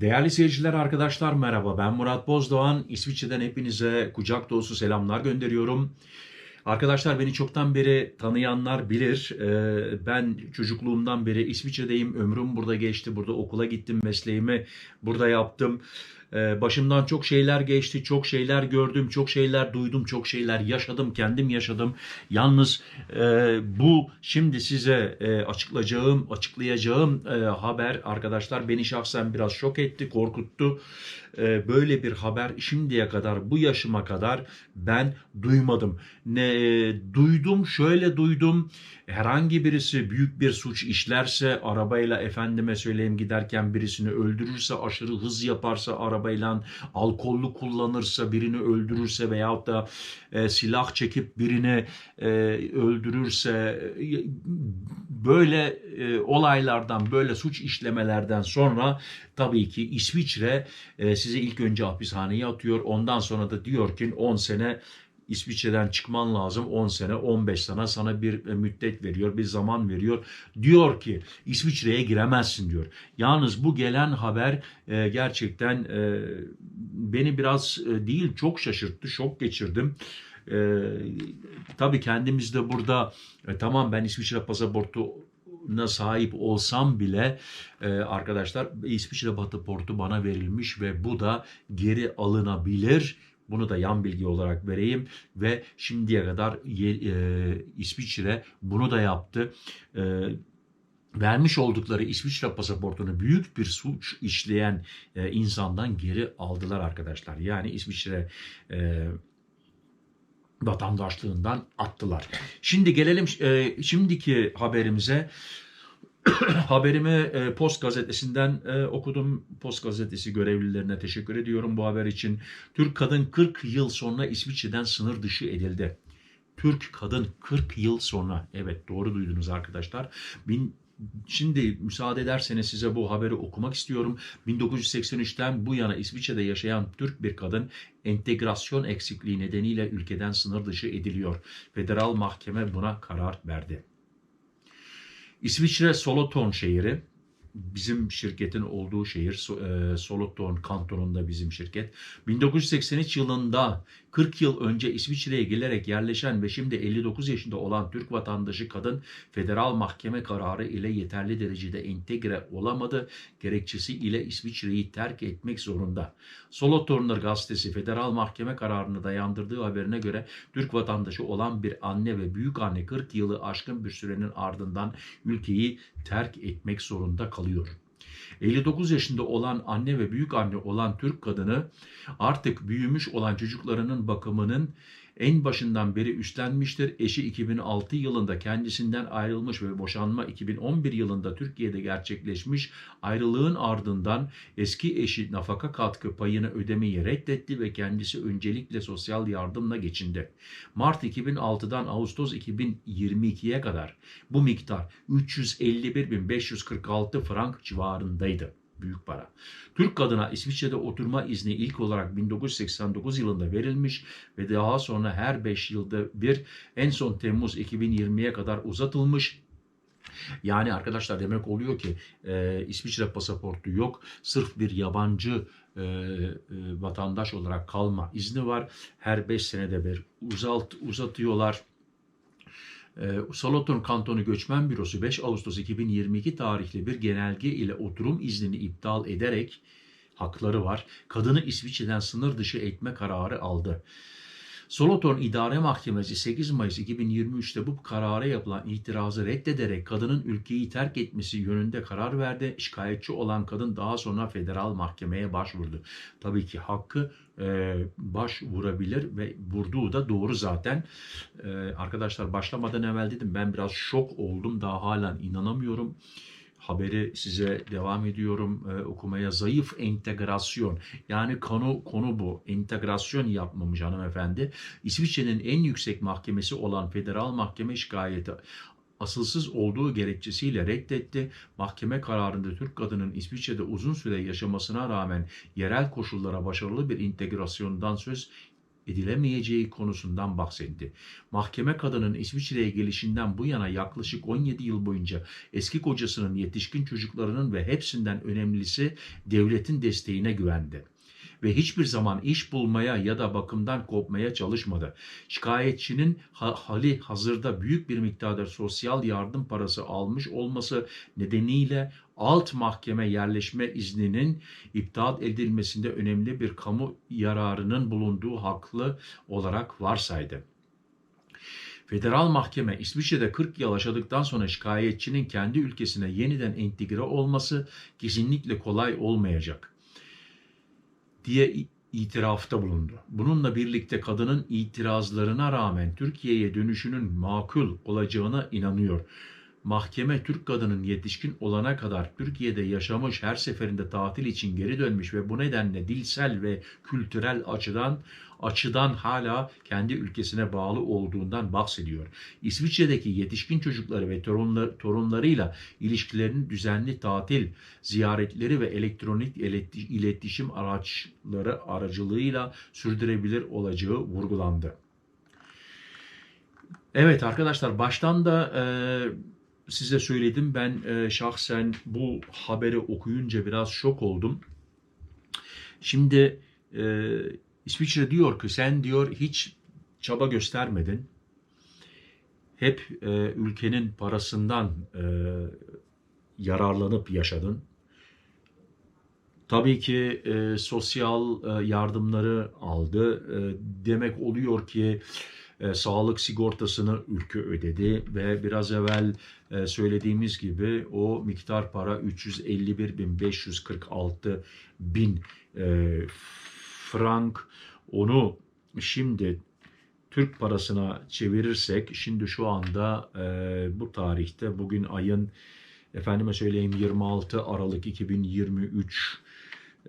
Değerli seyirciler, arkadaşlar merhaba. Ben Murat Bozdoğan. İsviçre'den hepinize kucak dolusu selamlar gönderiyorum. Arkadaşlar beni çoktan beri tanıyanlar bilir. Ee, Ben çocukluğumdan beri İsviçre'deyim. Ömrüm burada geçti. Burada okula gittim. Mesleğimi burada yaptım. Ee, Başımdan çok şeyler geçti. Çok şeyler gördüm. Çok şeyler duydum. Çok şeyler yaşadım. Kendim yaşadım. Yalnız e, bu şimdi size e, açıklayacağım, açıklayacağım e, haber arkadaşlar beni şahsen biraz şok etti, korkuttu. Böyle bir haber şimdiye kadar bu yaşıma kadar ben duymadım. Ne duydum, şöyle duydum. Herhangi birisi büyük bir suç işlerse arabayla efendime söyleyeyim giderken birisini öldürürse, aşırı hız yaparsa arabayla, alkollü kullanırsa, birini öldürürse veyahut da e, silah çekip birini e, öldürürse e, böyle e, olaylardan, böyle suç işlemelerden sonra tabii ki İsviçre e, sizi ilk önce hapishaneye atıyor. Ondan sonra da diyor ki 10 sene İsviçre'den çıkman lazım 10 sene 15 sene sana bir e, müddet veriyor bir zaman veriyor diyor ki İsviçre'ye giremezsin diyor. Yalnız bu gelen haber e, gerçekten e, beni biraz e, değil çok şaşırttı şok geçirdim. E, tabii kendimiz de burada e, tamam ben İsviçre pasaportu na sahip olsam bile e, arkadaşlar İsviçre pasaportu bana verilmiş ve bu da geri alınabilir. Bunu da yan bilgi olarak vereyim ve şimdiye kadar e, İsviçre bunu da yaptı. E, vermiş oldukları İsviçre pasaportunu büyük bir suç işleyen e, insandan geri aldılar arkadaşlar. Yani İsviçre e, vatandaşlığından attılar. Şimdi gelelim e, şimdiki haberimize. Haberimi e, Post gazetesinden e, okudum. Post gazetesi görevlilerine teşekkür ediyorum bu haber için. Türk kadın 40 yıl sonra İsviçre'den sınır dışı edildi. Türk kadın 40 yıl sonra. Evet doğru duydunuz arkadaşlar. Bin, Şimdi müsaade ederseniz size bu haberi okumak istiyorum. 1983'ten bu yana İsviçre'de yaşayan Türk bir kadın entegrasyon eksikliği nedeniyle ülkeden sınır dışı ediliyor. Federal mahkeme buna karar verdi. İsviçre Solothurn şehri bizim şirketin olduğu şehir e, Solothurn kantonunda bizim şirket. 1983 yılında 40 yıl önce İsviçre'ye gelerek yerleşen ve şimdi 59 yaşında olan Türk vatandaşı kadın federal mahkeme kararı ile yeterli derecede entegre olamadı. Gerekçesi ile İsviçre'yi terk etmek zorunda. Solothurner gazetesi federal mahkeme kararını dayandırdığı haberine göre Türk vatandaşı olan bir anne ve büyük anne 40 yılı aşkın bir sürenin ardından ülkeyi terk etmek zorunda kalıyor. 59 yaşında olan anne ve büyük anne olan Türk kadını artık büyümüş olan çocuklarının bakımının en başından beri üstlenmiştir. Eşi 2006 yılında kendisinden ayrılmış ve boşanma 2011 yılında Türkiye'de gerçekleşmiş. Ayrılığın ardından eski eşi nafaka katkı payını ödemeyi reddetti ve kendisi öncelikle sosyal yardımla geçindi. Mart 2006'dan Ağustos 2022'ye kadar bu miktar 351.546 frank civarındaydı. Büyük para. Türk kadına İsviçre'de oturma izni ilk olarak 1989 yılında verilmiş ve daha sonra her 5 yılda bir en son Temmuz 2020'ye kadar uzatılmış. Yani arkadaşlar demek oluyor ki e, İsviçre pasaportu yok. Sırf bir yabancı e, e, vatandaş olarak kalma izni var. Her 5 senede bir uzalt uzatıyorlar. E, Solothurn Kantonu Göçmen Bürosu 5 Ağustos 2022 tarihli bir genelge ile oturum iznini iptal ederek hakları var. Kadını İsviçre'den sınır dışı etme kararı aldı. Solothurn İdare Mahkemesi 8 Mayıs 2023'te bu karara yapılan itirazı reddederek kadının ülkeyi terk etmesi yönünde karar verdi. Şikayetçi olan kadın daha sonra federal mahkemeye başvurdu. Tabii ki hakkı e, başvurabilir ve vurduğu da doğru zaten. E, arkadaşlar başlamadan evvel dedim ben biraz şok oldum. Daha halen inanamıyorum haberi size devam ediyorum e, okumaya. Zayıf entegrasyon. Yani konu konu bu. Entegrasyon yapmamış hanımefendi. İsviçre'nin en yüksek mahkemesi olan federal mahkeme şikayeti asılsız olduğu gerekçesiyle reddetti. Mahkeme kararında Türk kadının İsviçre'de uzun süre yaşamasına rağmen yerel koşullara başarılı bir integrasyondan söz edilemeyeceği konusundan bahsetti. Mahkeme kadının İsviçre'ye gelişinden bu yana yaklaşık 17 yıl boyunca eski kocasının yetişkin çocuklarının ve hepsinden önemlisi devletin desteğine güvendi ve hiçbir zaman iş bulmaya ya da bakımdan kopmaya çalışmadı. Şikayetçinin ha- hali hazırda büyük bir miktarda sosyal yardım parası almış olması nedeniyle alt mahkeme yerleşme izninin iptal edilmesinde önemli bir kamu yararının bulunduğu haklı olarak varsaydı. Federal mahkeme İsviçre'de 40 yıl yaşadıktan sonra şikayetçinin kendi ülkesine yeniden entegre olması kesinlikle kolay olmayacak diye itirafta bulundu. Bununla birlikte kadının itirazlarına rağmen Türkiye'ye dönüşünün makul olacağına inanıyor. Mahkeme Türk kadının yetişkin olana kadar Türkiye'de yaşamış her seferinde tatil için geri dönmüş ve bu nedenle dilsel ve kültürel açıdan açıdan hala kendi ülkesine bağlı olduğundan bahsediyor. İsviçre'deki yetişkin çocukları ve torunlar, torunlarıyla ilişkilerinin düzenli tatil, ziyaretleri ve elektronik ileti- iletişim araçları aracılığıyla sürdürebilir olacağı vurgulandı. Evet arkadaşlar baştan da e, size söyledim ben e, şahsen bu haberi okuyunca biraz şok oldum. Şimdi e, İsviçre diyor ki sen diyor hiç çaba göstermedin. Hep e, ülkenin parasından e, yararlanıp yaşadın. Tabii ki e, sosyal e, yardımları aldı. E, demek oluyor ki e, sağlık sigortasını ülke ödedi ve biraz evvel e, söylediğimiz gibi o miktar para 351.546 bin e, frank. Onu şimdi Türk parasına çevirirsek şimdi şu anda e, bu tarihte bugün ayın efendime söyleyeyim 26 Aralık 2023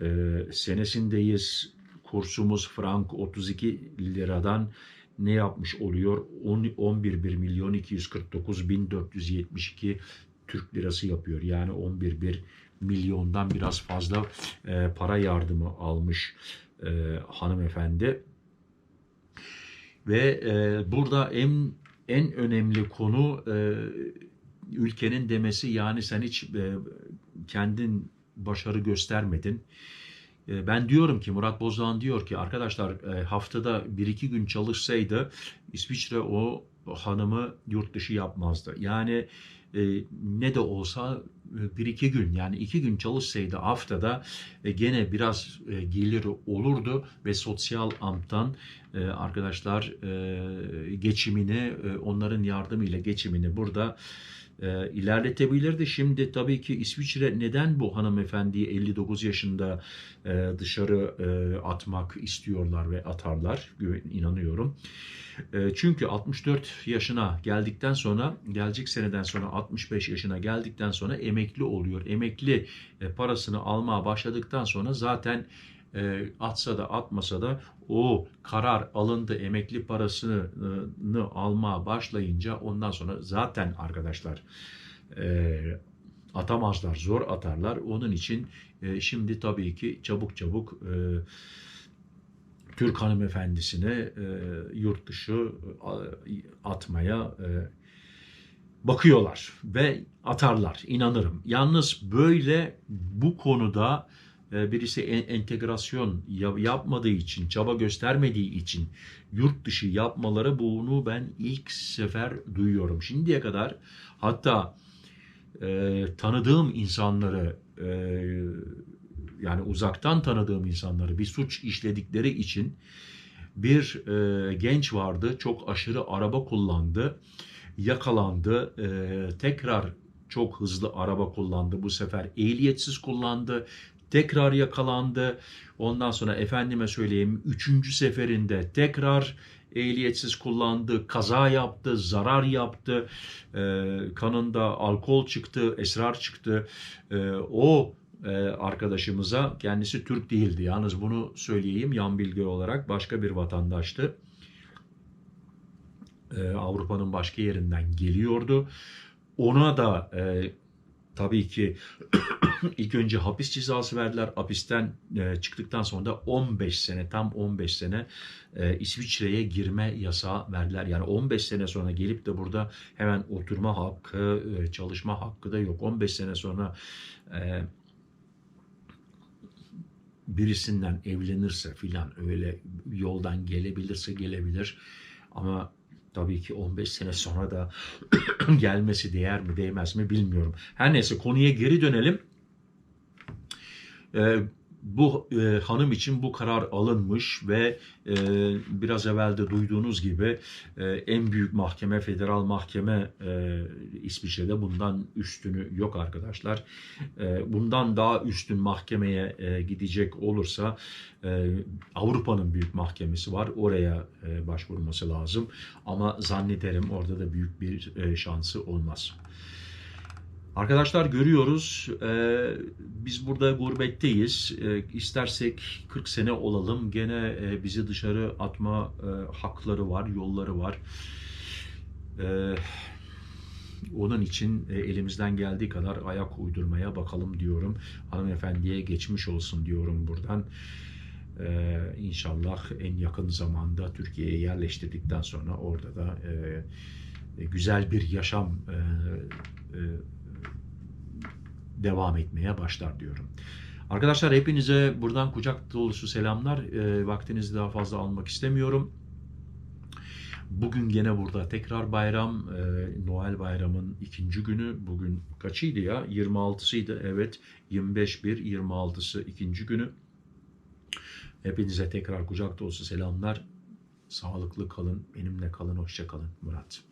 e, senesindeyiz. Kursumuz frank 32 liradan ne yapmış oluyor? 10, 11 1 milyon 249 bin 472 Türk lirası yapıyor. Yani 11 1 milyondan biraz fazla e, para yardımı almış e, hanımefendi. Ve e, burada en en önemli konu e, ülkenin demesi yani sen hiç e, kendin başarı göstermedin. E, Ben diyorum ki Murat Bozdoğan diyor ki arkadaşlar e, haftada bir iki gün çalışsaydı İsviçre o hanımı yurt dışı yapmazdı. Yani e, ne de olsa e, bir iki gün yani iki gün çalışsaydı haftada gene biraz geliri olurdu ve sosyal amttan arkadaşlar geçimini onların yardımıyla geçimini burada e, ilerletebilirdi. Şimdi tabii ki İsviçre neden bu hanımefendiyi 59 yaşında e, dışarı e, atmak istiyorlar ve atarlar inanıyorum. E, çünkü 64 yaşına geldikten sonra gelecek seneden sonra 65 yaşına geldikten sonra emekli oluyor. Emekli e, parasını almaya başladıktan sonra zaten e, atsa da atmasa da o karar alındı emekli parasını almaya başlayınca ondan sonra zaten arkadaşlar e, atamazlar zor atarlar. Onun için e, şimdi tabii ki çabuk çabuk e, Türk hanımefendisine yurt dışı atmaya bakıyorlar ve atarlar inanırım. Yalnız böyle bu konuda birisi en- entegrasyon ya- yapmadığı için, çaba göstermediği için yurt dışı yapmaları bunu ben ilk sefer duyuyorum. Şimdiye kadar hatta e, tanıdığım insanları e, yani uzaktan tanıdığım insanları bir suç işledikleri için bir e, genç vardı çok aşırı araba kullandı yakalandı e, tekrar çok hızlı araba kullandı bu sefer ehliyetsiz kullandı tekrar yakalandı. Ondan sonra efendime söyleyeyim üçüncü seferinde tekrar ehliyetsiz kullandı kaza yaptı zarar yaptı. E, kanında alkol çıktı esrar çıktı. E, o arkadaşımıza kendisi Türk değildi. Yalnız bunu söyleyeyim yan bilgi olarak başka bir vatandaştı. E, Avrupa'nın başka yerinden geliyordu. Ona da e, tabii ki ilk önce hapis cezası verdiler. Hapisten e, çıktıktan sonra da 15 sene, tam 15 sene e, İsviçre'ye girme yasağı verdiler. Yani 15 sene sonra gelip de burada hemen oturma hakkı, e, çalışma hakkı da yok. 15 sene sonra e, birisinden evlenirse filan öyle yoldan gelebilirse gelebilir. Ama tabii ki 15 sene sonra da gelmesi değer mi değmez mi bilmiyorum. Her neyse konuya geri dönelim. Ee, bu e, hanım için bu karar alınmış ve e, biraz evvel de duyduğunuz gibi e, en büyük mahkeme, federal mahkeme e, İsviçre'de bundan üstünü yok arkadaşlar. E, bundan daha üstün mahkemeye e, gidecek olursa e, Avrupa'nın büyük mahkemesi var. Oraya e, başvurması lazım. Ama zannederim orada da büyük bir e, şansı olmaz. Arkadaşlar görüyoruz e, biz burada gurbetteyiz. E, istersek 40 sene olalım gene e, bizi dışarı atma e, hakları var, yolları var. E, onun için e, elimizden geldiği kadar ayak uydurmaya bakalım diyorum. Hanımefendiye geçmiş olsun diyorum buradan. E, inşallah en yakın zamanda Türkiye'ye yerleştirdikten sonra orada da e, e, güzel bir yaşam e, e, devam etmeye başlar diyorum. Arkadaşlar hepinize buradan kucak dolusu selamlar. E, vaktinizi daha fazla almak istemiyorum. Bugün gene burada tekrar bayram, e, Noel bayramın ikinci günü. Bugün kaçıydı ya? 26'sıydı evet. 25 1 26'sı ikinci günü. Hepinize tekrar kucak dolusu selamlar. Sağlıklı kalın, benimle kalın, hoşça kalın. Murat.